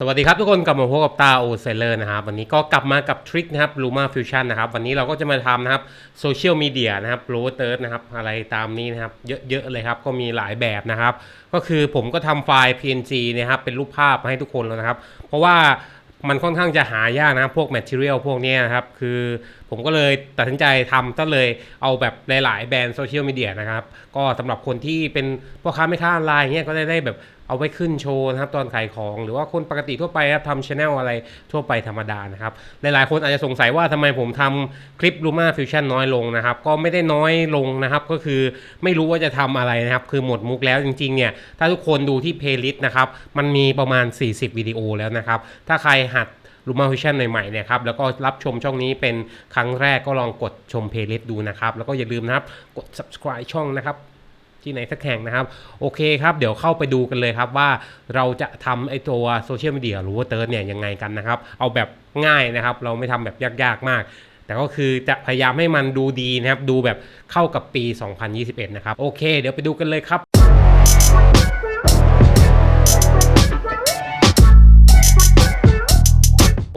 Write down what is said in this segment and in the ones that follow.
สวัสดีครับทุกคนกลับมาพบกับตาโอเซเลอร์นะครับวันนี้ก็กลับมากับทริคนะครับ Luma Fusion นนะครับวันนี้เราก็จะมาทำนะครับโซเชียลมีเดียนะครับโรเตอร์นะครับอะไรตามนี้นะครับเยอะๆเลยครับก็มีหลายแบบนะครับ ก็คือผมก็ทำไฟล์ PNG นะครับเป็นรูปภาพมาให้ทุกคนแล้วนะครับ เพราะว่ามันค่อนข้างจะหายากนะครับพวก Material พวกนี้นะครับ คือผมก็เลยตัดสินใจทำก็เลยเอาแบบหลาย ๆ แบรนด์โซเชียลมีเดียนะครับ ก็สำหรับคนที่เป็นพ่อค้าแม่ค้าออนไลน์เงี้ยก็ได้ได้แบบ เอาไว้ขึ้นโชว์นะครับตอนขายของหรือว่าคนปกติทั่วไปครับทำชแนลอะไรทั่วไปธรรมดานะครับหลายๆคนอาจจะสงสัยว่าทำไมผมทำคลิป Luma Fusion น้อยลงนะครับก็ไม่ได้น้อยลงนะครับก็คือไม่รู้ว่าจะทำอะไรนะครับคือหมดมุกแล้วจริงๆเนี่ยถ้าทุกคนดูที่ playlist นะครับมันมีประมาณ 40 วิดีโอแล้วนะครับถ้าใครหัด Luma Fusion ใหม่ๆเนี่ยครับแล้วก็รับชมช่องนี้เป็นครั้งแรกก็ลองกดชม playlist ดูนะครับ แล้วก็อย่าลืมนะครับ กด subscribe ช่องนะครับ ที่ไหนสักแห่งนะครับ โอเคครับ เดี๋ยวเข้าไปดูกันเลยครับว่าเราจะทำไอตัวโซเชียลมีเดียหรือว่าเติร์ดเนี่ยยังไงกันนะครับ เอาแบบง่ายนะครับ เราไม่ทำแบบยากๆมากแต่ก็คือจะพยายามให้มันดูดีนะครับ ดูแบบเข้ากับปี 2021 นะครับ โอเค เดี๋ยวไปดูกันเลยครับ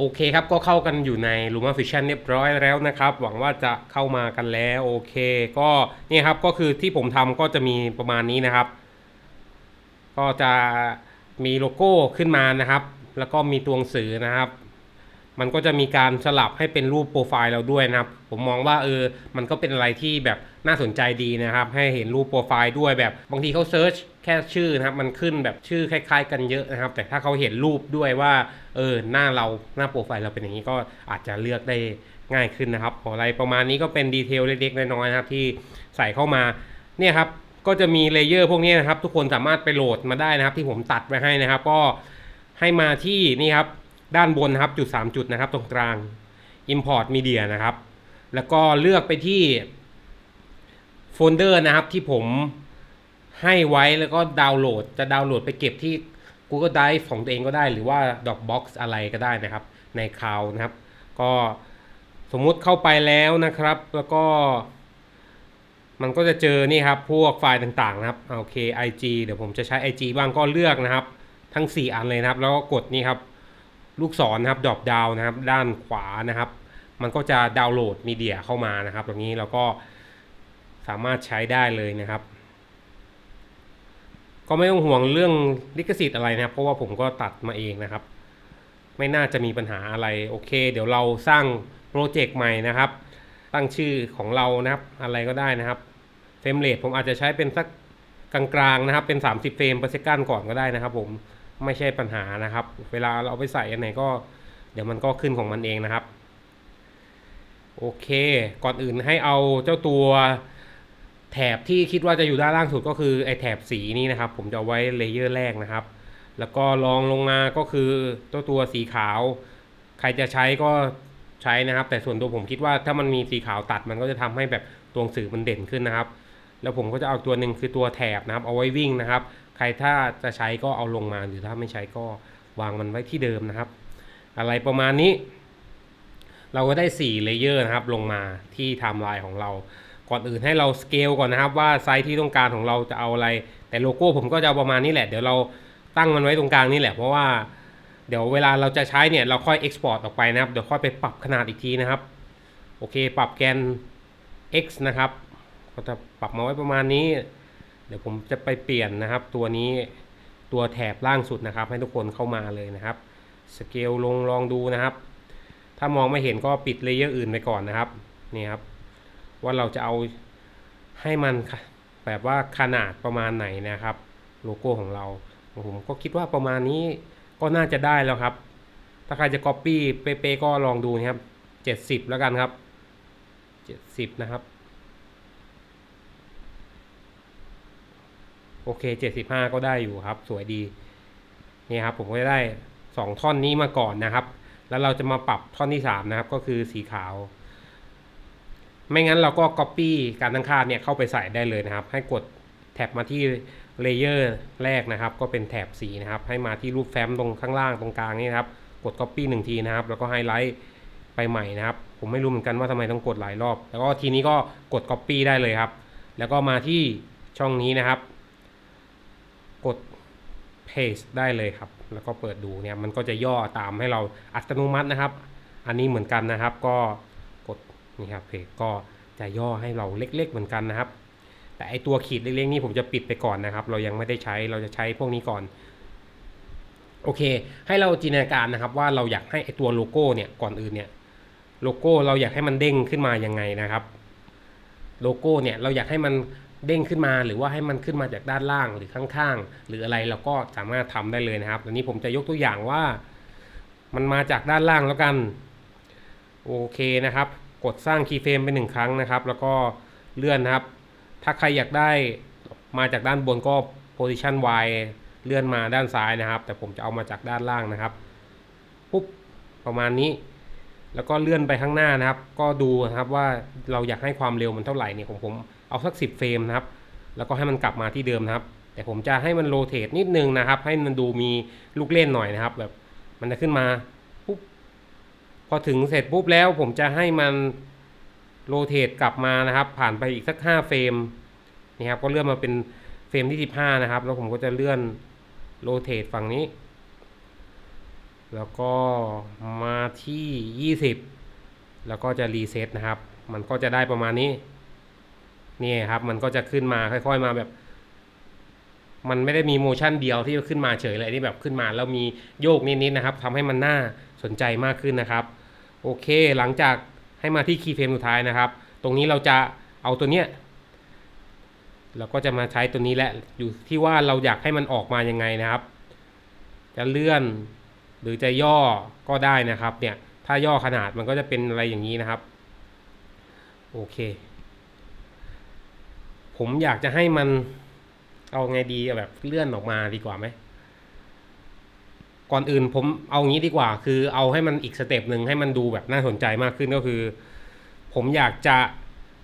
โอเคครับ ก็เข้ากันอยู่ใน Luma Fiction เรียบร้อยแล้วนะครับ หวังว่าจะเข้ามากันแล้วโอเค ก็นี่ครับก็คือที่ผมทำก็จะมีประมาณนี้นะครับ ก็จะมีโลโก้ขึ้นมานะครับ แล้วก็มีตัวหนังสือนะครับ มันก็จะมีการสลับให้เป็นรูปโปรไฟล์เราด้วยนะครับ ผมมองว่าเออ มันก็เป็นอะไรที่แบบ น่าสนใจดีนะครับ ให้เห็นรูปโปรไฟล์ด้วยแบบบางทีเขาเซิร์ชแค่ชื่อนะครับ มันขึ้นแบบชื่อคล้ายๆ กันเยอะนะครับ แต่ถ้าเขาเห็นรูปด้วยว่าเออหน้าเราหน้าโปรไฟล์เราเป็นอย่างนี้ก็อาจจะเลือกได้ง่ายขึ้นนะครับอะไรประมาณนี้ก็เป็นดีเทลเล็กๆน้อยๆนะครับที่ใส่เข้ามาเนี่ยครับก็จะมีเลเยอร์พวกนี้นะครับ ทุกคนสามารถไปโหลดมาได้นะครับ ที่ผมตัดไว้ให้นะครับ ก็ให้มาที่นี่ครับด้านบนนะครับจุด 3 จุดนะครับ ตรงกลาง Import Media นะครับ แล้วก็เลือกไปที่ โฟลเดอร์นะครับที่ผมให้ไว้แล้วก็ดาวน์โหลดจะดาวน์โหลดไปเก็บที่ Google Drive ของตัวเองก็ได้ หรือว่า Dropbox อะไรก็ได้นะครับ ในคลาวนะครับ ก็สมมุติเข้าไปแล้วนะครับ แล้วก็ มันก็จะเจอนี่ครับ พวกไฟล์ต่างๆนะครับโอเค IG เดี๋ยวผมจะใช้ IG บ้างก็เลือกนะครับ ทั้ง 4 อันเลยนะครับ แล้วก็กดนี่ครับ ลูกศรนะครับดรอปดาวนะครับ ด้านขวานะครับ มันก็จะดาวน์โหลดมีเดียเข้ามานะครับ ตรงนี้เราก็ สามารถใช้ได้เลยนะครับ ก็ไม่ต้องห่วงเรื่องลิขสิทธิ์อะไรนะครับ เพราะว่าผมก็ตัดมาเองนะครับ ไม่น่าจะมีปัญหาอะไรโอเค เดี๋ยวเราสร้างโปรเจกต์ใหม่นะครับ ตั้งชื่อของเรานะครับอะไรก็ได้นะครับเฟรมเรทผมอาจจะใช้เป็นสักกลางๆนะครับ เป็น 30 เฟรมเปอร์เซกันก่อนก็ได้นะครับ ผมไม่ใช่ปัญหานะครับ เวลาเราเอาไปใส่อันไหนก็ เดี๋ยวมันก็ขึ้นของมันเองนะครับ โอเค ก่อนอื่นให้เอาเจ้าตัว แถบที่คิดว่าจะอยู่ด้านล่างสุดก็คือไอแถบสีนี้นะครับ ผมจะเอาไว้เลเยอร์แรกนะครับ แล้วก็ลองลงมาก็คือเจ้าตัวสีขาว ใครจะใช้ก็ใช้นะครับ แต่ส่วนตัวผมคิดว่าถ้ามันมีสีขาวตัดมันก็จะทำให้แบบตัวหนังสือมันเด่นขึ้นนะครับ แล้วผมก็จะเอาตัวหนึ่งคือตัวแถบนะครับ เอาไว้วิ่งนะครับ ใครถ้าจะใช้ก็เอาลงมาหรือถ้าไม่ใช้ก็วางมันไว้ที่เดิมนะครับ อะไรประมาณนี้ เราก็ได้4เลเยอร์นะครับ ลงมาที่ไทม์ไลน์ของเรา ก่อนอื่นให้เราสเกลก่อนนะครับว่าไซส์ที่ต้องการของเราจะเอาอะไร แต่โลโก้ผมก็จะเอาประมาณนี้แหละ เดี๋ยวเราตั้งมันไว้ตรงกลางนี่แหละเพราะว่าเดี๋ยวเวลาเราจะใช้เนี่ยเราค่อย export ออกไปนะครับ เดี๋ยวค่อยไปปรับขนาดอีกทีนะครับ โอเค ปรับแกน x นะครับ ก็จะปรับมาไว้ประมาณนี้ เดี๋ยวผมจะไปเปลี่ยนนะครับ ตัวนี้ตัวแถบล่างสุดนะครับ ให้ทุกคนเข้ามาเลยนะครับ สเกลลงลองดูนะครับ ถ้ามองไม่เห็นก็ปิดเลเยอร์อื่นไปก่อนนะครับ นี่ครับ ว่าเราจะเอาให้มันแบบว่าขนาดประมาณไหนนะครับ โลโก้ของเรา ผมก็คิดว่าประมาณนี้ก็น่าจะได้แล้วครับ ถ้าใครจะ Copy เป๊ะๆก็ลองดูนะครับเจ็ดสิบแล้วกันครับเจ็ดสิบนะครับ โอเคเจ็ดสิบห้าก็ได้อยู่ครับ สวยดีนี่ครับผมก็จะได้สองท่อนนี้มาก่อนนะครับ แล้วเราจะมาปรับท่อนที่สามนะครับ ก็คือสีขาว ไม่งั้นเราก็ Copy การตั้งค่าเนี่ยเข้าไปใส่ได้เลยนะครับ ให้กดแท็บมาที่เลเยอร์แรกนะครับ ก็เป็นแถบสีนะครับ ให้มาที่รูปแฟ้มตรงข้างล่างตรงกลางนี่นะครับ กด Copy หนึ่งทีนะครับ แล้วก็ไฮไลท์ไปใหม่นะครับ ผมไม่รู้เหมือนกันว่าทำไมต้องกดหลายรอบ แล้วก็ทีนี้ก็กด Copy ได้เลยครับ แล้วก็มาที่ช่องนี้นะครับ กด paste ได้เลยครับ แล้วก็เปิดดูเนี่ย มันก็จะย่อตามให้เราอัตโนมัตินะครับ อันนี้เหมือนกันนะครับ ก็ นี่ครับเพจก็จะย่อให้เราเล็ก ๆ เหมือนกันนะครับ แต่ไอตัวขีดเล็กๆนี่ผมจะปิดไปก่อนนะครับ เรายังไม่ได้ใช้เราจะใช้พวกนี้ก่อนโอเค ให้เราจินตนาการนะครับว่าเราอยากให้ไอตัวโลโก้เนี่ยก่อนอื่นเนี่ยโลโก้เราอยากให้มันเด้งขึ้นมายังไงนะครับ โลโก้เนี่ยเราอยากให้มันเด้งขึ้นมาหรือว่าให้มันขึ้นมาจากด้านล่างหรือข้างๆ หรืออะไรเราก็สามารถทำได้เลยนะครับอันนี้ผมจะยกตัวอย่างว่า มันมาจากด้านล่างแล้วกัน โอเคนะครับ กดสร้างคีย์เฟรมไปหนึ่งครั้งนะครับ แล้วก็เลื่อนนะครับ ถ้าใครอยากได้มาจากด้านบนก็ position Y เลื่อนมาด้านซ้ายนะครับ แต่ผมจะเอามาจากด้านล่างนะครับปุ๊บประมาณนี้ แล้วก็เลื่อนไปข้างหน้านะครับ ก็ดูนะครับว่าเราอยากให้ความเร็วมันเท่าไหร่เนี่ยของผมเอาสัก 10 เฟรมนะครับ แล้วก็ให้มันกลับมาที่เดิมนะครับ แต่ผมจะให้มันโรเตทนิดนึงนะครับ ให้มันดูมีลูกเล่นหน่อยนะครับ แบบมันจะขึ้นมา พอถึงเสร็จปุ๊บแล้วผมจะให้มันโรเตทกลับมานะครับ ผ่านไปอีกสัก 5 เฟรมนี่ครับก็เลื่อนมาเป็นเฟรมที่ 15 นะครับ แล้วผมก็จะเลื่อนโรเตทฝั่งนี้ แล้วก็มาที่ 20 แล้วก็จะรีเซ็ตนะครับ มันก็จะได้ประมาณนี้ นี่ครับมันก็จะขึ้นมาค่อย ๆ มาแบบ มันไม่ได้มีโมชั่นเดียวที่ขึ้นมาเฉยเลยนี่แบบขึ้นมาแล้วมีโยกนิดๆนะครับทำให้มันน่าสนใจมากขึ้นนะครับ โอเค หลังจากให้มาที่คีย์เฟรมสุดท้ายนะครับ ตรงนี้เราจะเอาตัวเนี้ยเราก็จะมาใช้ตัวนี้แหละอยู่ที่ว่าเราอยากให้มันออกมายังไงนะครับ จะเลื่อนหรือจะย่อก็ได้นะครับเนี่ยถ้าย่อขนาดมันก็จะเป็นอะไรอย่างนี้นะครับโอเค ผมอยากจะให้มันเอาไงดีแบบเลื่อนออกมาดีกว่าไหม ก่อนอื่นผมเอางี้ดีกว่า คือเอาให้มันอีกสเต็ปหนึ่งให้มันดูแบบน่าสนใจมากขึ้นก็คือ ผมอยากจะ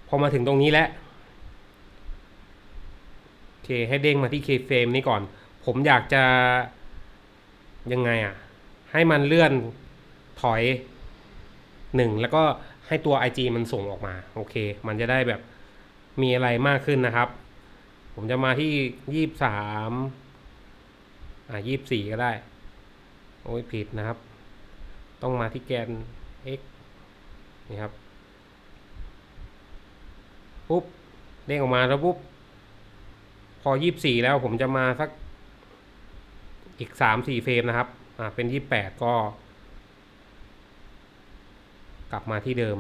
พอมาถึงตรงนี้แล้วโอเคให้เด้งมาที่เคเฟรมนี้ก่อน ผมอยากจะยังไงอะ ให้มันเลื่อนถอยหนึ่งแล้วก็ให้ตัว IG มันส่งออกมา โอเค มันจะได้แบบมีอะไรมากขึ้นนะครับ ผมจะมาที่ยี่สามอ่ายี่สี่ก็ได้ โอ้ยผิดนะครับ ต้องมาที่แกน x นี่ครับ ปุ๊บเด้งออกมาแล้วปุ๊บ พอยี่สี่แล้วผมจะมาสักอีกสามสี่เฟรมนะครับ อ่า เป็นยี่แปดก็ กลับมาที่เดิม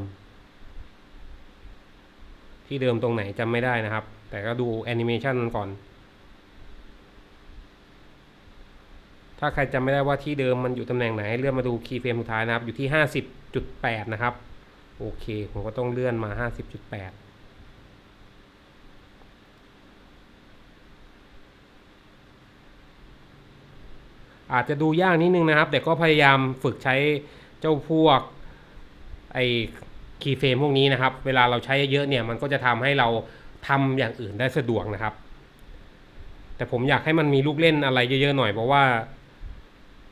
ที่เดิมตรงไหนจำไม่ได้นะครับ แต่ก็ดูแอนิเมชันก่อน ถ้าใครจำไม่ได้ว่าที่เดิมมันอยู่ตำแหน่งไหนเลื่อนมาดูคีย์เฟรมสุดท้ายนะครับ อยู่ที่ 50.8 นะครับ โอเค ผมก็ต้องเลื่อนมา 50.8อาจจะดูยากนิดนึงนะครับ แต่ก็พยายามฝึกใช้เจ้าพวกไอ้คีย์เฟรมพวกนี้นะครับ เวลาเราใช้เยอะเนี่ย มันก็จะทำให้เราทำอย่างอื่นได้สะดวกนะครับ แต่ผมอยากให้มันมีลูกเล่นอะไรเยอะๆหน่อยเพราะว่า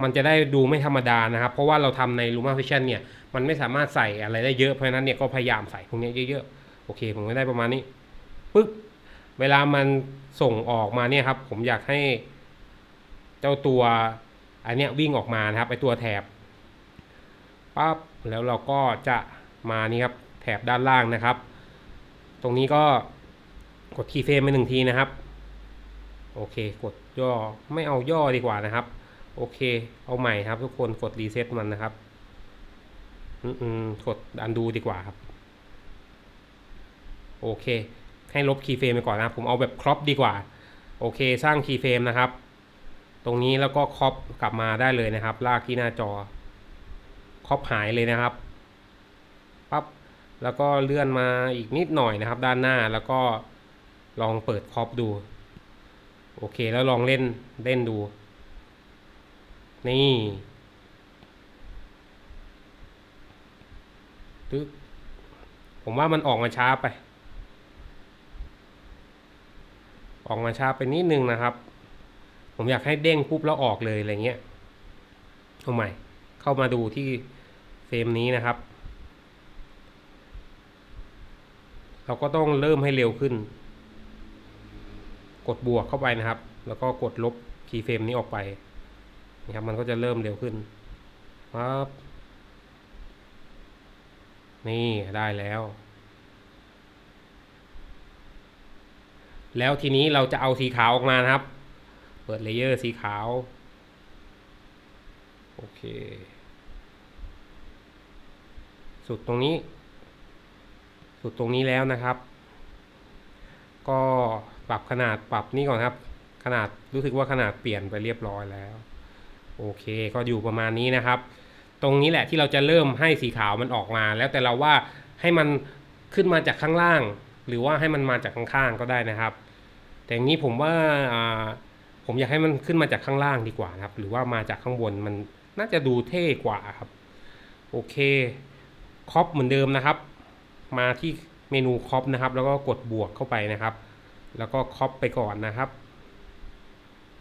มันจะได้ดูไม่ธรรมดานะครับ เพราะว่าเราทำใน Luma Vision เนี่ย มันไม่สามารถใส่อะไรได้เยอะ เพราะนั้นเนี่ยก็พยายามใส่พวกนี้เยอะๆ โอเค ผมก็ได้ประมาณนี้ปึ๊บ เวลามันส่งออกมาเนี่ยครับ ผมอยากให้เจ้าตัวอันเนี้ยวิ่งออกมานะครับไอตัวแถบปั๊บ แล้วเราก็จะมานี่ครับ แถบด้านล่างนะครับ ตรงนี้ก็กดคีย์เฟรมไปหนึ่งทีนะครับ โอเค กดย่อ ไม่เอาย่อดีกว่านะครับ โอเค เอาใหม่ครับ ทุกคนกดรีเซ็ตมันนะครับ อืมกดอันดูดีกว่าครับ โอเค ให้ลบคีย์เฟรมไปก่อนนะผมเอาแบบครอปดีกว่า โอเค สร้างคีย์เฟรมนะครับ ตรงนี้แล้วก็ครอปกลับมาได้เลยนะครับ ลากที่หน้าจอครอปหายเลยนะครับปั๊บแล้วก็เลื่อนมาอีกนิดหน่อยนะครับ ด้านหน้าแล้วก็ลองเปิดครอปดู โอเค แล้วลองเล่นเล่นดู นี่ตึ๊กผมว่ามันออกมาช้าไป ออกมาช้าไปนิดนึงนะครับ ผมอยากให้เด้งปุ๊บแล้วออกเลยอะไรเงี้ยเอาใหม่ เข้ามาดูที่เฟรมนี้นะครับ เราก็ต้องเริ่มให้เร็วขึ้น กดบวกเข้าไปนะครับ แล้วก็กดลบคีย์เฟรมนี้ออกไป นี่ครับมันก็จะเริ่มเร็วขึ้นปั๊บนี่ได้แล้ว แล้วทีนี้เราจะเอาสีขาวออกมานะครับ เปิดเลเยอร์สีขาว โอเค สุดตรงนี้ สุดตรงนี้แล้วนะครับ ก็ปรับขนาดปรับนี่ก่อนครับ ขนาดรู้สึกว่าขนาดเปลี่ยนไปเรียบร้อยแล้ว โอเคก็อยู่ประมาณนี้นะครับ ตรงนี้แหละที่เราจะเริ่มให้สีขาวมันออกมา แล้วแต่เราว่าให้มันขึ้นมาจากข้างล่าง หรือว่าให้มันมาจากข้างๆก็ได้นะครับ แต่อย่างนี้ผมว่าผมอยากให้มันขึ้นมาจากข้างล่างดีกว่านะครับ หรือว่ามาจากข้างบนมันน่าจะดูเท่กว่าครับ โอเคครอปเหมือนเดิมนะครับ มาที่เมนูครอปนะครับ แล้วก็กดบวกเข้าไปนะครับ แล้วก็ครอปไปก่อนนะครับ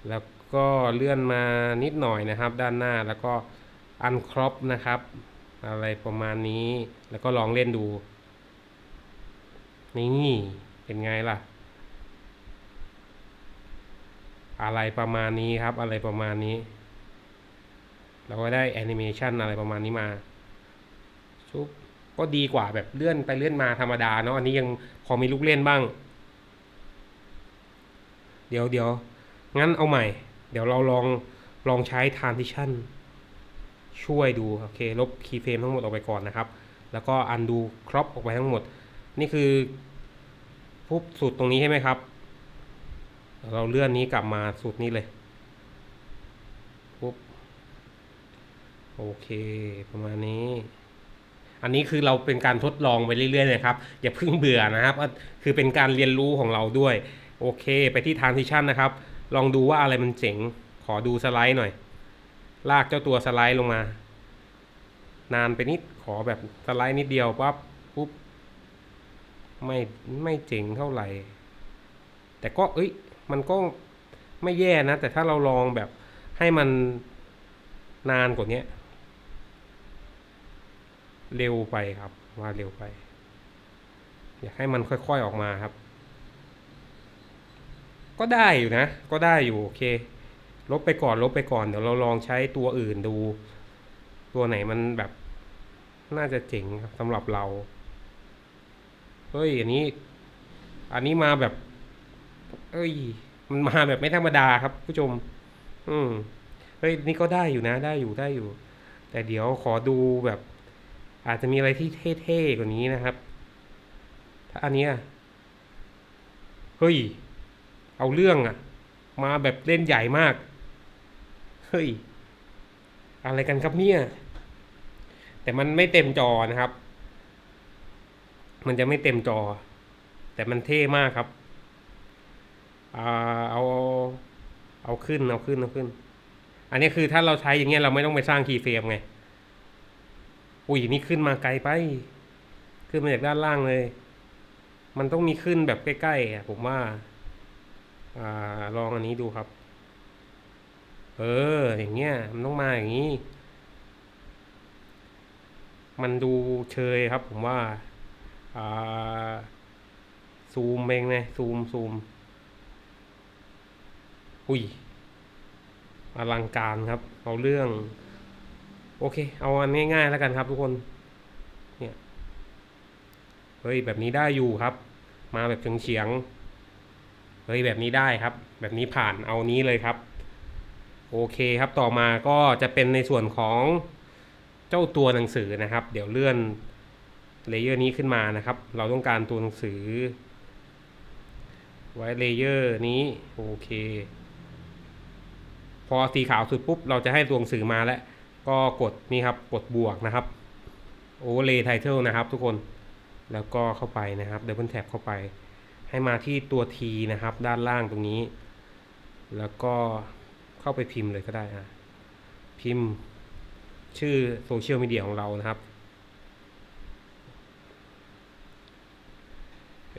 แล้ว ก็เลื่อนมานิดหน่อยนะครับ ด้านหน้าแล้วก็อันครอปนะครับ อะไรประมาณนี้แล้วก็ลองเล่นดู นี่เป็นไงล่ะ อะไรประมาณนี้ครับอะไรประมาณนี้ เราก็ได้แอนิเมชันอะไรประมาณนี้มาชุบก็ดีกว่าแบบเลื่อนไปเลื่อนมาธรรมดาเนาะอันนี้ยังพอมีลูกเล่นบ้าง เดี๋ยวเดี๋ยวงั้นเอาใหม่ เดี๋ยวเราลองลองใช้ transition ช่วยดูโอเคลบคีย์เฟรมทั้งหมดออกไปก่อนนะครับ แล้วก็อันดูครอปออกไปทั้งหมด นี่คือปุ๊บสุดตรงนี้ใช่ไหมครับ เราเลื่อนนี้กลับมาสุดนี้เลยปุ๊บโอเค ประมาณนี้ อันนี้คือเราเป็นการทดลองไปเรื่อยๆนะครับ อย่าเพิ่งเบื่อนะครับ คือเป็นการเรียนรู้ของเราด้วย โอเค ไปที่ transition นะครับ ลองดูว่าอะไรมันเจ๋ง ขอดูสไลด์หน่อย ลากเจ้าตัวสไลด์ลงมา นานไปนิด ขอแบบสไลด์นิดเดียวปั๊บปุ๊บ ไม่ไม่เจ๋งเท่าไหร่ แต่ก็เอ้ย มันก็ไม่แย่นะ แต่ถ้าเราลองแบบให้มันนานกว่านี้เร็วไปครับว่าเร็วไป อยากให้มันค่อยๆออกมาครับ ก็ได้อยู่นะ ก็ได้อยู่โอเค ลบไปก่อนลบไปก่อนเดี๋ยวเราลองใช้ตัวอื่นดู ตัวไหนมันแบบ น่าจะเจ๋งครับสำหรับเราเฮ้ยอันนี้ อันนี้มาแบบ เอ้ย มันมาแบบไม่ธรรมดาครับ ผู้ชม อืมเฮ้ยนี่ก็ได้อยู่นะ ได้อยู่ได้อยู่ แต่เดี๋ยวขอดูแบบ อาจจะมีอะไรที่เท่ๆกว่านี้นะครับ ถ้าอันเนี้ยเฮ้ย เอาเรื่องอะมาแบบเล่นใหญ่มาก เฮ้ย อะไรกันครับเนี่ย แต่มันไม่เต็มจอนะครับ มันจะไม่เต็มจอ แต่มันเท่มากครับอาเอาเอาขึ้นเอาขึ้นเอาขึ้น อันนี้คือถ้าเราใช้อย่างเงี้ยเราไม่ต้องไปสร้างคีย์เฟรมไง อุ้ยนี่ขึ้นมาไกลไป ขึ้นมาจากด้านล่างเลย มันต้องมีขึ้นแบบใกล้ๆผมว่า อ่าลองอันนี้ดูครับ เออ อย่างเงี้ย มันต้องมาอย่างนี้ มันดูเชยครับ ผมว่า อ่า ซูมเองเลยซูมซูมอุ้ยอลังการครับ เอาเรื่อง โอเค เอาอันง่ายๆแล้วกันครับทุกคน เนี่ย เฮ้ย แบบนี้ได้อยู่ครับ มาแบบเฉียงๆ เฮ้ยแบบนี้ได้ครับ แบบนี้ผ่านเอานี้เลยครับ โอเคครับต่อมาก็จะเป็นในส่วนของเจ้าตัวหนังสือนะครับ เดี๋ยวเลื่อนเลเยอร์นี้ขึ้นมานะครับ เราต้องการตัวหนังสือ ไว้เลเยอร์นี้โอเค พอสีขาวสุดปุ๊บ เราจะให้ตัวหนังสือมาแล้ว ก็กดนี่ครับกดบวกนะครับโอเลไทเทลนะครับทุกคนแล้วก็เข้าไปนะครับเด b ิ e แท็บเข้าไป ให้มาที่ตัว T นะครับ ด้านล่างตรงนี้ แล้วก็เข้าไปพิมพ์เลยก็ได้อะพิมพ์ชื่อโซเชียลมีเดียของเรานะครับ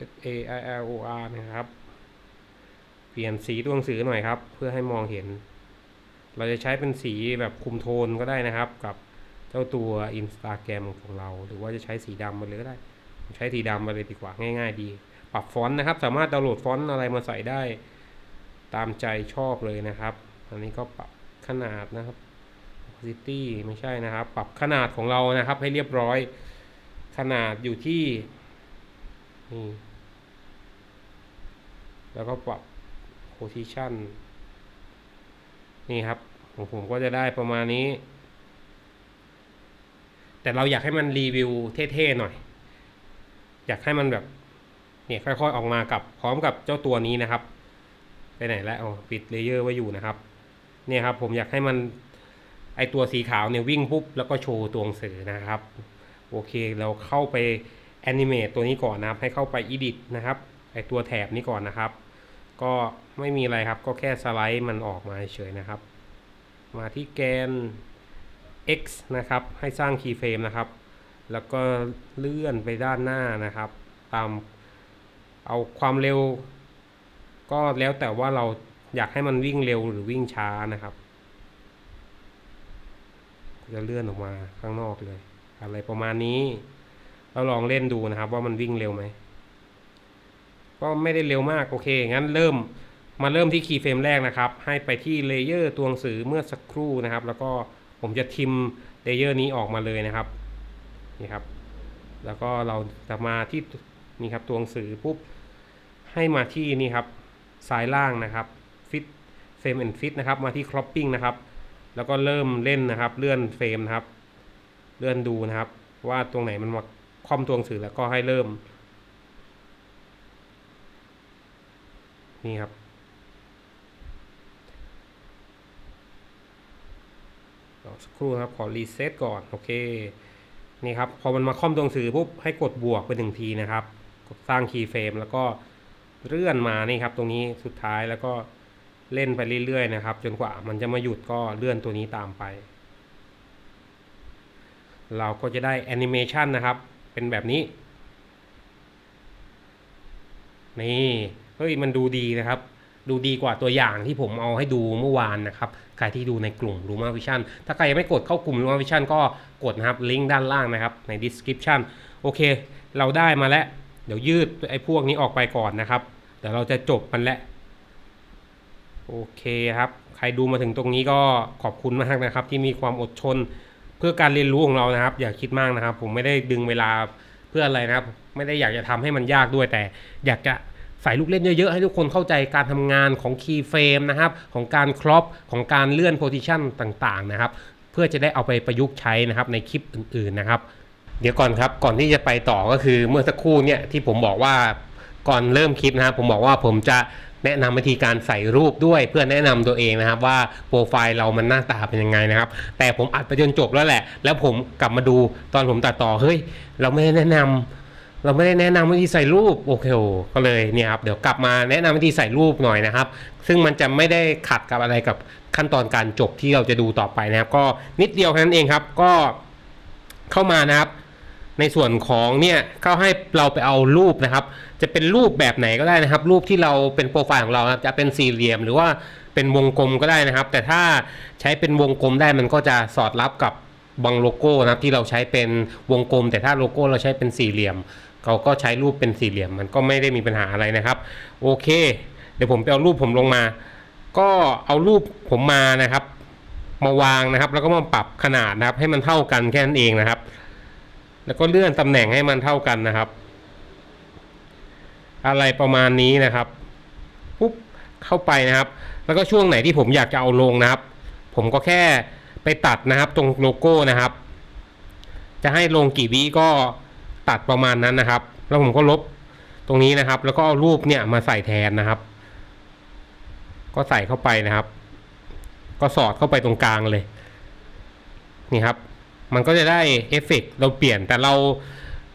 F A I L O R นะครับ เปลี่ยนสีตัวหนังสือหน่อยครับ เพื่อให้มองเห็น เราจะใช้เป็นสีแบบคุมโทนก็ได้นะครับ กับเจ้าตัว Instagram ของเรา หรือว่าจะใช้สีดำมาเลยก็ได้ ใช้สีดำมาเลยดีกว่าง่าย ๆ ดี รับฟอนต์นะครับ สามารถดาวน์โหลดฟอนต์อะไรมาใส่ได้ ตามใจชอบเลยนะครับ อันนี้ก็ปรับขนาดนะครับ opacity ไม่ใช่นะครับ ปรับขนาดของเรานะครับ ให้เรียบร้อย ขนาดอยู่ที่นี่แล้วก็ปรับ position นี่ครับของผมก็จะได้ประมาณนี้ แต่เราอยากให้มันรีวิวเท่ๆหน่อย อยากให้มันแบบ เนี่ยค่อยๆออกมากับพร้อมกับเจ้าตัวนี้นะครับ ไปไหนแล้วอ๋อปิดเลเยอร์ไว้อยู่นะครับ เนี่ยครับผมอยากให้มันไอตัวสีขาวเนี่ยวิ่งปุ๊บแล้วก็โชว์ตัวหนังสือนะครับ โอเคเราเข้าไปแอนิเมตตัวนี้ก่อนนะครับ ให้เข้าไป edit นะครับไอตัวแถบนี้ก่อนนะครับ ก็ไม่มีอะไรครับก็แค่สไลด์มันออกมาเฉยนะครับ มาที่แกน x นะครับ ให้สร้าง keyframe นะครับ แล้วก็เลื่อนไปด้านหน้านะครับ ตาม เอาความเร็ว ก็แล้วแต่ว่าเราอยากให้มันวิ่งเร็วหรือวิ่งช้านะครับ จะเลื่อนออกมาข้างนอกเลย อะไรประมาณนี้ เราลองเล่นดูนะครับ ว่ามันวิ่งเร็วไหมก็ไม่ได้เร็วมากโอเค งั้นเริ่มมาเริ่มที่คีย์เฟรมแรกนะครับ ให้ไปที่เลเยอร์ตัวหนังสือเมื่อสักครู่นะครับ แล้วก็ผมจะทิมเลเยอร์นี้ออกมาเลยนะครับ นี่ครับ แล้วก็เราจะมาที่นี่ครับตัวหนังสือปุ๊บ ให้มาที่นี่ครับซ้ายล่างนะครับ fit frame and fit นะครับมาที่ cropping นะครับ แล้วก็เริ่มเล่นนะครับ เลื่อนเฟรมนะครับ เลื่อนดูนะครับ ว่าตรงไหนมันมาคว่ำตัวหนังสือแล้วก็ให้เริ่ม นี่ครับ สักครู่ครับขอรีเซ็ตก่อนโอเคนี่ครับพอมันมาคอมตัวหนังสือปุ๊บให้กดบวกไปหนึ่งทีนะครับ กดสร้างคีย์เฟรมแล้วก็ เลื่อนมานี่ครับตรงนี้สุดท้ายแล้วก็เล่นไปเรื่อยๆนะครับ จนกว่ามันจะมาหยุดก็เลื่อนตัวนี้ตามไป เราก็จะได้แอนิเมชันนะครับเป็นแบบนี้ นี่เฮ้ยมันดูดีนะครับ ดูดีกว่าตัวอย่างที่ผมเอาให้ดูเมื่อวานนะครับ ใครที่ดูในกลุ่ม r u m a Vision ถ้าใครยังไม่กดเข้ากลุ่ม r u m a Vision ก็กดนะครับลิงก์ด้านล่างนะครับใน description โอเค เราได้มาแล้ว เดี๋ยวยืดไอ้พวกนี้ออกไปก่อนนะครับ ดี๋ยวเราจะจบมันแหล้วโอเคครับ ใครดูมาถึงตรงนี้ก็ขอบคุณมากนะครับ ที่มีความอดทนเพื่อการเรียนรู้ของเรานะครับ อย่าคิดมากนะครับ ผมไม่ได้ดึงเวลาเพื่ออะไรนะครับ ไม่ได้อยากจะทำให้มันยากด้วยแต่ อยากจะใส่ลูกเล่นเยอะๆ ให้ทุกคนเข้าใจการทำงานของคีย์เฟรมนะครับ ของการครอปของการเลื่อนโพซิชันต่างๆนะครับ เพื่อจะได้เอาไปประยุกต์ใช้นะครับในคลิปอื่นๆนะครับ เดี๋ยวก่อนครับก่อนที่จะไปต่อก็คือเมื่อสักครู่เนี่ยที่ผมบอกว่า ก่อนเริ่มคลิปนะครับผมบอกว่าผมจะแนะนำวิธีการใส่รูปด้วยเพื่อแนะนำตัวเองนะครับว่าโปรไฟล์เรามันหน้าตาเป็นยังไงนะครับ แต่ผมอัดไปจนจบแล้วแหละ แล้วผมกลับมาดูตอนผมตัดต่อเฮ้ยเราไม่ได้แนะนำเราไม่ได้แนะนำวิธีใส่รูปโอเคก็เลยเนี่ยครับเดี๋ยวกลับมาแนะนำวิธีใส่รูปหน่อยนะครับ ซึ่งมันจะไม่ได้ขัดกับอะไรกับขั้นตอนการจบที่เราจะดูต่อไปนะครับ ก็นิดเดียวแค่นั้นเองครับ ก็เข้ามานะครับ ในส่วนของเนี่ยก็ให้เราไปเอารูปนะครับ จะเป็นรูปแบบไหนก็ได้นะครับ รูปที่เราเป็นโปรไฟล์ของเราครับจะเป็นสี่เหลี่ยมหรือว่าเป็นวงกลมก็ได้นะครับ แต่ถ้าใช้เป็นวงกลมได้มันก็จะสอดรับกับบางโลโก้นะครับที่เราใช้เป็นวงกลม แต่ถ้าโลโก้เราใช้เป็นสี่เหลี่ยมเราก็ใช้รูปเป็นสี่เหลี่ยม มันก็ไม่ได้มีปัญหาอะไรนะครับ โอเค เดี๋ยวผมไปเอารูปผมลงมา ก็เอารูปผมมานะครับ มาวางนะครับ แล้วก็มาปรับขนาดนะครับ ให้มันเท่ากันแค่นั้นเองนะครับ แล้วก็เลื่อนตำแหน่งให้มันเท่ากันนะครับ อะไรประมาณนี้นะครับปุ๊บเข้าไปนะครับ แล้วก็ช่วงไหนที่ผมอยากจะเอาลงนะครับ ผมก็แค่ไปตัดนะครับ ตรงโลโก้นะครับ จะให้ลงกี่วิก็ตัดประมาณนั้นนะครับ แล้วผมก็ลบตรงนี้นะครับ แล้วก็เอารูปเนี่ยมาใส่แทนนะครับ ก็ใส่เข้าไปนะครับ ก็สอดเข้าไปตรงกลางเลย นี่ครับ มันก็จะได้เอฟเฟกต์เราเปลี่ยนแต่เรา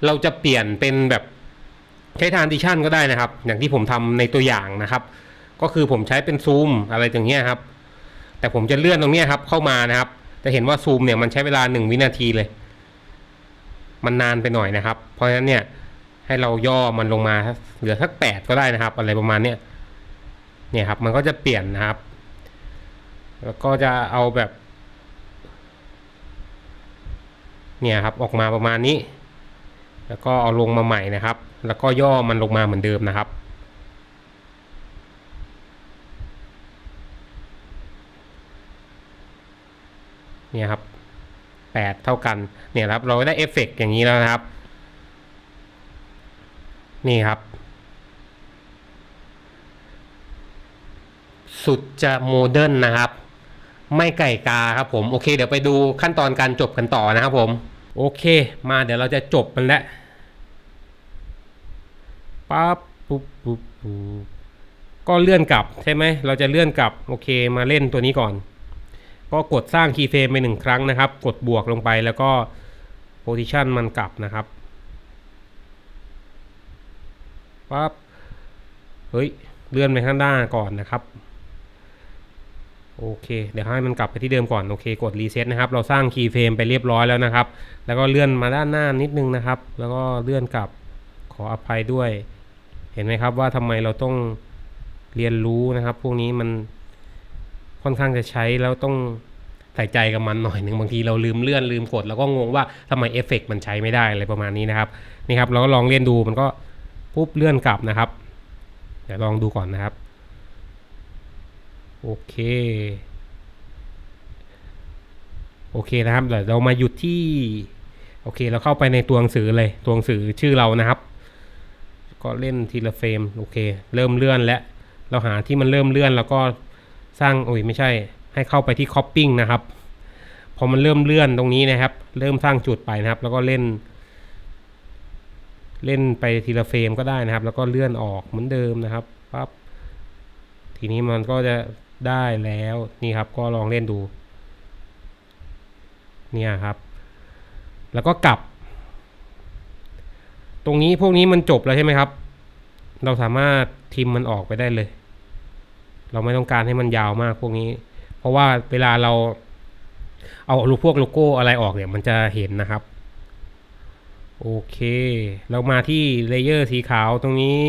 เราจะเปลี่ยนเป็นแบบใช้ทานดิชั่นก็ได้นะครับ อย่างที่ผมทำในตัวอย่างนะครับ ก็คือผมใช้เป็นซูมอะไรอย่างเงี้ยครับ แต่ผมจะเลื่อนตรงเนี้ยครับเข้ามานะครับ จะเห็นว่าซูมเนี่ยมันใช้เวลาหนึ่งวินาทีเลย มันนานไปหน่อยนะครับ เพราะฉะนั้นเนี่ยให้เราย่อมันลงมาเหลือสักแปดก็ได้นะครับ อะไรประมาณเนี้ยเนี่ยครับมันก็จะเปลี่ยนนะครับ แล้วก็จะเอาแบบ เนี่ยครับออกมาประมาณนี้ แล้วก็เอาลงมาใหม่นะครับ แล้วก็ย่อมันลงมาเหมือนเดิมนะครับ เนี่ยครับแปดเท่ากันเนี่ยครับเราได้เอฟเฟกต์อย่างนี้แล้วนะครับ นี่ครับ สุดจะโมเดิร์นนะครับ ไม่ไก่กาครับผม โอเค เดี๋ยวไปดูขั้นตอนการจบกันต่อนะครับผม โอเค มาเดี๋ยวเราจะจบมันแล้วปั๊บปุ๊บปุ๊บปุ๊บก็เลื่อนกลับใช่ไหม เราจะเลื่อนกลับ โอเค มาเล่นตัวนี้ก่อน ก็กดสร้างคีย์เฟรมไปหนึ่งครั้งนะครับ กดบวกลงไปแล้วก็โพซิชันมันกลับนะครับปั๊บเฮ้ย เลื่อนไปข้างหน้าก่อนนะครับ โอเค เดี๋ยวให้มันกลับไปที่เดิมก่อน โอเค กดรีเซ็ตนะครับ เราสร้างคีย์เฟรมไปเรียบร้อยแล้วนะครับ แล้วก็เลื่อนมาด้านหน้านิดนึงนะครับ แล้วก็เลื่อนกลับ ขออภัยด้วย เห็นไหมครับว่าทำไมเราต้องเรียนรู้นะครับ พวกนี้มันค่อนข้างจะใช้แล้วต้องใส่ใจกับมันหน่อยหนึ่งบางทีเราลืมเลื่อนลืมกด แล้วก็งงว่าทำไมเอฟเฟกต์มันใช้ไม่ได้อะไรประมาณนี้นะครับ นี่ครับ เราก็ลองเล่นดูมันก็ปุ๊บเลื่อนกลับนะครับ เดี๋ยวลองดูก่อนนะครับ โอเค โอเคนะครับเดี๋ยวเรามาหยุดที่ โอเค เราเข้าไปในตัวหนังสือเลย ตัวหนังสือชื่อเรานะครับ ก็เล่นทีละเฟรม โอเค เริ่มเลื่อนแล้วเราหาที่มันเริ่มเลื่อน แล้วก็สร้าง โอ้ยไม่ใช่ ให้เข้าไปที่ copying นะครับ พอมันเริ่มเลื่อนตรงนี้นะครับ เริ่มสร้างจุดไปนะครับ แล้วก็เล่น เล่นไปทีละเฟรมก็ได้นะครับ แล้วก็เลื่อนออกเหมือนเดิมนะครับปั๊บทีนี้มันก็จะ ได้แล้วนี่ครับก็ลองเล่นดูเนี่ยครับ แล้วก็กลับ ตรงนี้พวกนี้มันจบแล้วใช่ไหมครับ เราสามารถทิมมันออกไปได้เลย เราไม่ต้องการให้มันยาวมากพวกนี้ เพราะว่าเวลาเราเอาลูกพวกโลโก้อะไรออกเนี่ยมันจะเห็นนะครับ โอเค เรามาที่เลเยอร์สีขาวตรงนี้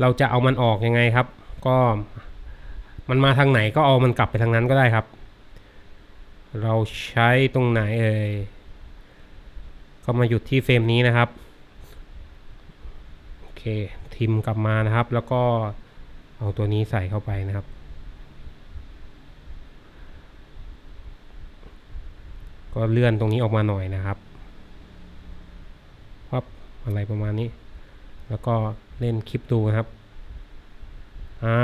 เราจะเอามันออกยังไงครับ ก็ มันมาทางไหนก็เอามันกลับไปทางนั้นก็ได้ครับ เราใช้ตรงไหนเอ่ยก็มาหยุดที่เฟรมนี้นะครับโอเคทิมกลับมานะครับ แล้วก็เอาตัวนี้ใส่เข้าไปนะครับก็เลื่อนตรงนี้ออกมาหน่อยนะครับปั๊บอะไรประมาณนี้ แล้วก็เล่นคลิปดูนะครับ อ่า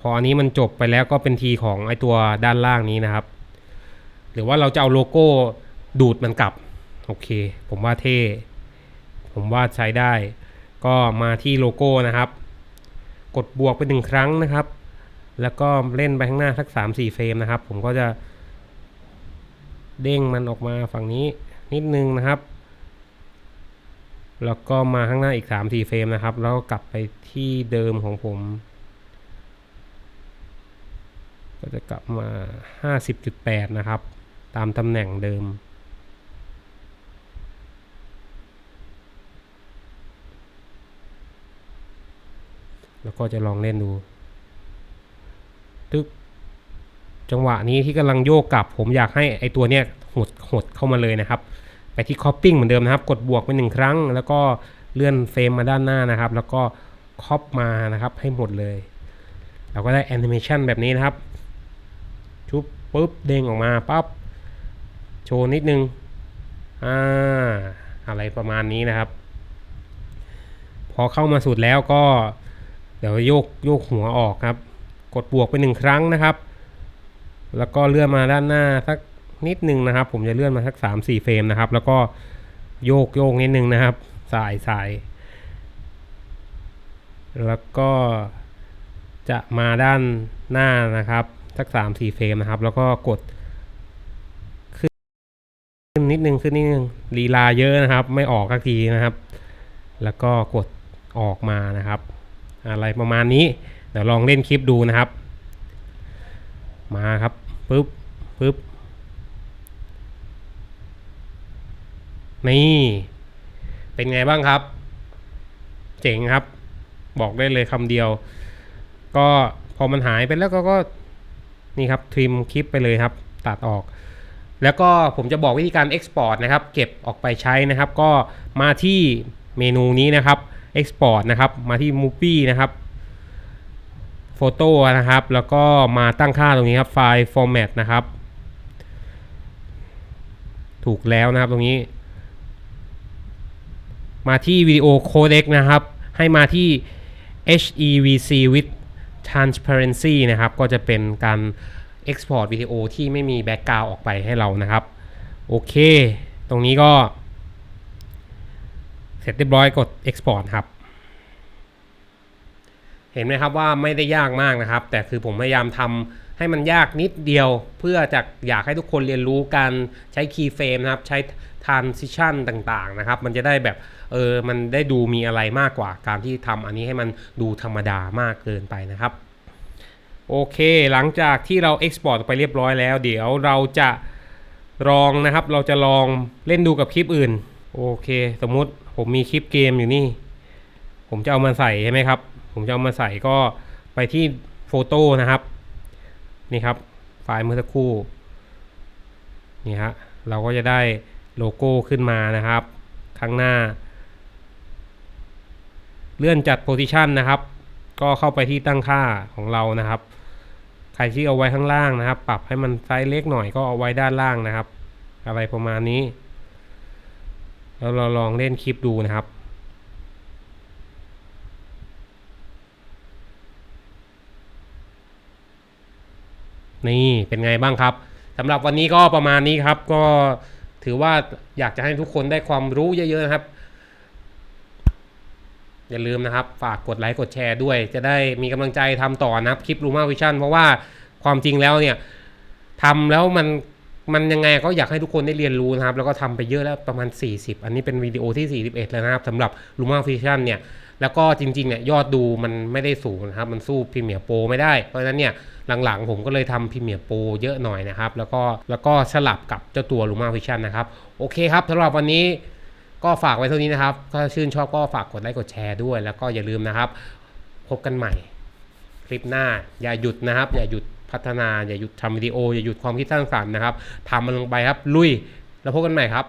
พออันนี้มันจบไปแล้วก็เป็นทีของไอตัวด้านล่างนี้นะครับ หรือว่าเราจะเอาโลโก้ดูดมันกลับ โอเค ผมว่าเท่ ผมว่าใช้ได้ ก็มาที่โลโก้นะครับ กดบวกไปหนึ่งครั้งนะครับ แล้วก็เล่นไปข้างหน้าสักสามสี่เฟรมนะครับ ผมก็จะ เด้งมันออกมาฝั่งนี้นิดนึงนะครับ แล้วก็มาข้างหน้าอีก 3 4 เฟรมนะครับ แล้วก็กลับไปที่เดิมของผม ก็จะกลับมา 50.8 นะครับ ตามตำแหน่งเดิม แล้วก็จะลองเล่นดู ตึกจังหวะนี้ที่กำลังโยกกลับ ผมอยากให้ไอตัวเนี้ยหดหดเข้ามาเลยนะครับ ไปที่ copying เหมือนเดิมนะครับ กดบวกไปหนึ่งครั้ง แล้วก็เลื่อนเฟรมมาด้านหน้านะครับ แล้วก็คอปมานะครับให้หมดเลย เราก็ได้แอนิเมชันแบบนี้นะครับ ชุบปุ๊บเด้งออกมาปั๊บโชว์นิดนึงอ่าอะไรประมาณนี้นะครับ พอเข้ามาสุดแล้วก็ เดี๋ยวโยกโยกหัวออกครับ กดบวกไปหนึ่งครั้งนะครับ แล้วก็เลื่อนมาด้านหน้าสักนิดนึงนะครับ ผมจะเลื่อนมาสักสามสี่เฟรมนะครับ แล้วก็โยกโยกนิดนึงนะครับ สายสายแล้วก็จะมาด้านหน้านะครับ สักสามสี่เฟรมนะครับ แล้วก็กด ขึ้นนนิดนึงขึ้นนิดนึงลีลาเยอะนะครับ ไม่ออกสักทีนะครับ แล้วก็กดออกมานะครับ อะไรประมาณนี้ เดี๋ยวลองเล่นคลิปดูนะครับ มาครับปึ๊บปึ๊บนี่ เป็นไงบ้างครับ เจ๋งครับ บอกได้เลยคำเดียว ก็พอมันหายไปแล้วก็ก็ นี่ครับทริมคลิปไปเลยครับ ตัดออก แล้วก็ผมจะบอกวิธีการ Export นะครับ เก็บออกไปใช้นะครับ ก็มาที่เมนูนี้นะครับ Export นะครับ มาที่ Movie นะครับโฟโต้นะครับ แล้วก็มาตั้งค่าตรงนี้ครับ ไฟล์ Format นะครับ ถูกแล้วนะครับตรงนี้ มาที่วิดีโอโคเด c นะครับ ให้มาที่ HEVC with transparency นะครับ ก็จะเป็นการ export วิดีโอที่ไม่มีแบ็กกราวออกไปให้เรานะครับ โอเค ตรงนี้ก็ เสร็จเรียบร้อยกด export ครับ เห็นไหมครับว่าไม่ได้ยากมากนะครับ แต่คือผมพยายามทำให้มันยากนิดเดียวเพื่อจะอยากให้ทุกคนเรียนรู้การใช้ keyframe นะครับ ใช้ transition ต่างๆนะครับ มันจะได้แบบ เออมันได้ดูมีอะไรมากกว่า การที่ทำอันนี้ให้มันดูธรรมดามากเกินไปนะครับ โอเค หลังจากที่เรา export ไปเรียบร้อยแล้ว เดี๋ยวเราจะลองนะครับ เราจะลองเล่นดูกับคลิปอื่น โอเค สมมุติผมมีคลิปเกมอยู่นี่ ผมจะเอามาใส่ใช่ไหมครับ ผมจะเอามาใส่ก็ไปที่โฟโต้นะครับ นี่ครับ ไฟล์เมื่อสักครู่นี่ฮะเราก็จะได้โลโก้ขึ้นมานะครับ ข้างหน้า เลื่อนจัดโพซิชันนะครับ ก็เข้าไปที่ตั้งค่าของเรานะครับ ใครที่เอาไว้ข้างล่างนะครับ ปรับให้มันไซส์เล็กหน่อยก็เอาไว้ด้านล่างนะครับ อะไรประมาณนี้ แล้วเราลองเล่นคลิปดูนะครับนี่เป็นไงบ้างครับสำหรับวันนี้ก็ประมาณนี้ครับ ก็ถือว่าอยากจะให้ทุกคนได้ความรู้เยอะๆนะครับ อย่าลืมนะครับ ฝากกดไลค์กดแชร์ด้วย จะได้มีกำลังใจทำต่อนะครับคลิป Luma Vision เพราะว่าความจริงแล้วเนี่ยทำแล้วมันมันยังไงก็อยากให้ทุกคนได้เรียนรู้นะครับ แล้วก็ทำไปเยอะแล้วประมาณ 40 อันนี้เป็นวิดีโอที่ 41 แล้วนะครับสำหรับ Luma Vision เนี่ย แล้วก็จริงๆเนี่ยยอดดูมันไม่ได้สูงนะครับ มันสู้พรีเมียร์โปรไม่ได้ เพราะฉะนั้นเนี่ยหลังๆ ผมก็เลยทำพรีเมียร์โปรเยอะหน่อยนะครับ แล้วก็แล้วก็สลับกับเจ้าตัว Luma Vision นะครับ โอเคครับสำหรับวันนี้ ก็ฝากไว้เท่านี้นะครับ ถ้าชื่นชอบก็ฝากกดไลค์กดแชร์ด้วย แล้วก็อย่าลืมนะครับ พบกันใหม่ คลิปหน้า อย่าหยุดนะครับ อย่าหยุดพัฒนา อย่าหยุดทำวิดีโอ อย่าหยุดความคิดสร้างสรรค์นะครับทำมันลงไปครับ ลุย แล้วพบกันใหม่ครับ